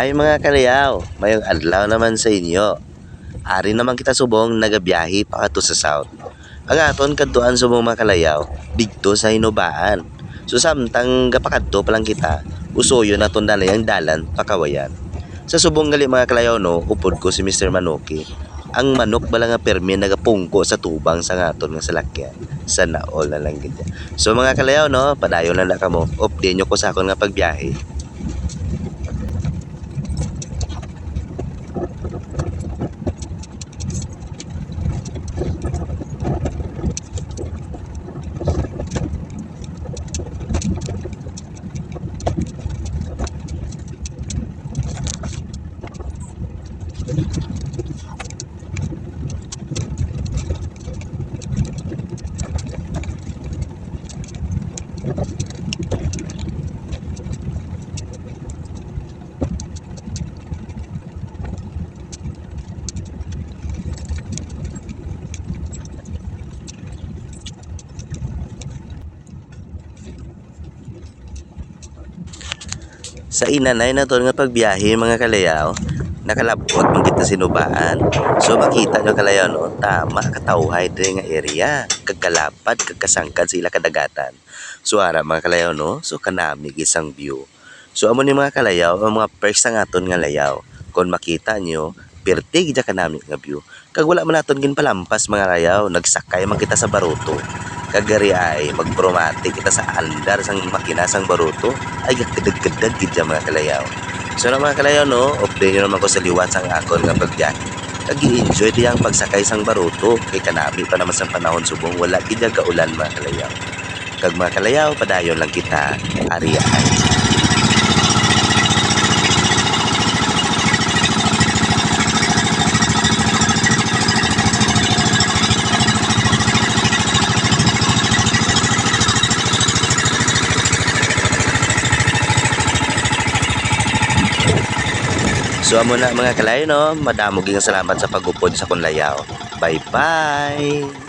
Hi mga kalayaw, mayong adlaw naman sa inyo. Ari naman kita subong nagabiyahe pa kato sa south. Ang aton kadtuan subong mga kalayaw, dito sa Hinubaan. So samtang gapakadto pa lang kita, usoyo na ton dalayang dalan pakawayan. Sa subong gali mga kalayaw no, upod ko si Mr. Manoki. Ang manok bala nga permi nagapungko sa tubang sa ngaton nga salakyan. Sa naol na lang gid. So mga kalayaw no, padayon na na kamo. Update nyo ko sa akon nga pagbiyahe. Sa inanay na to nga pagbiyahe mga kalayaw nakalabot man kita sinubaan. So makita nyo kalayaw no tama katawhay din nga area. Kagkalapad kagkasangkad sa ila kadagatan. So ara mga kalayaw no so kanami isang view. So amo ni mga kalayaw ang mga perks nga aton nga layaw. Kung makita nyo pertig dya kanami nga view. Kag wala man naton ginpalampas mga layaw nagsakay man kita sa baruto. Kagari ay magpromatic kita sa andar sang makina sang baruto. Ay gagkadag-kadag gid dyan mga kalayaw. So na mga kalayaw no, update nyo naman ko sa liwat sang akon nga pagbiyahe. Nag-i-enjoy diyang pagsakay sang baruto kay kanami pa naman sa panahon subong wala gid ka ulan mga kalayaw. Kag mga kalayaw padayon lang kita ari So amo na mga kalayo no, madamo nga salamat sa pagupod sa kunlayaw. Bye-bye.